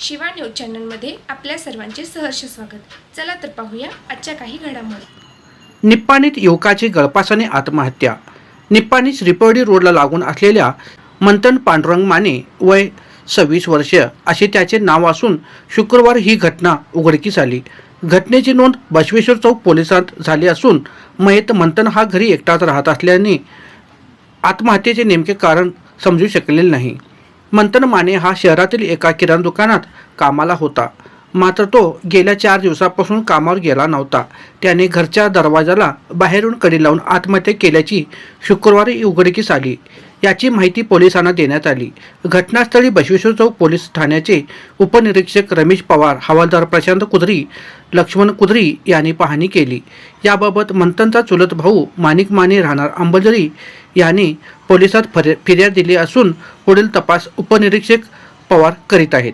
Shiva news चॅनलमध्ये आपल्या सर्वांचे सहर्ष स्वागत. चला तर पाहूया आजच्या काही घडामोडी. निप्पाणीत युवकाची गळपासाने आत्महत्या. निप्पाणी श्रीपवडी रोडला लागून असलेल्या मंथन पांडुरंग माने वय सव्वीस वर्ष असे त्याचे नाव असून शुक्रवार ही घटना उघडकीस आली. घटनेची नोंद बसवेश्वर चौक पोलिसात झाली असून मयत मंथन हा घरी एकटाच राहत असल्याने आत्महत्येचे नेमके कारण समजू शकलेले नाही. मंथन माने हा शहरातील एका किराणा दुकानात कामाला होता. मात्र तो गेल्या चार दिवसापासून कामावर गेला नव्हता. त्याने घरच्या दरवाजाला बाहेरून कडी लावून आत्महत्या केल्याची शुक्रवारी उघडकीस आली. याची माहिती पोलिसांना देण्यात आली. घटनास्थळी बसवेश्वर चौक पोलीस ठाण्याचे उपनिरीक्षक रमेश पवार हवालदार प्रशांत कुदरी लक्ष्मण कुदरी यांनी पाहणी केली. याबाबत मंथनचा चुलत भाऊ माणिक माने राहणार अंबजरी यांनी पोलिसात फर्या- फिर्याद दिली असून पुढील तपास उपनिरीक्षक पवार करीत आहेत.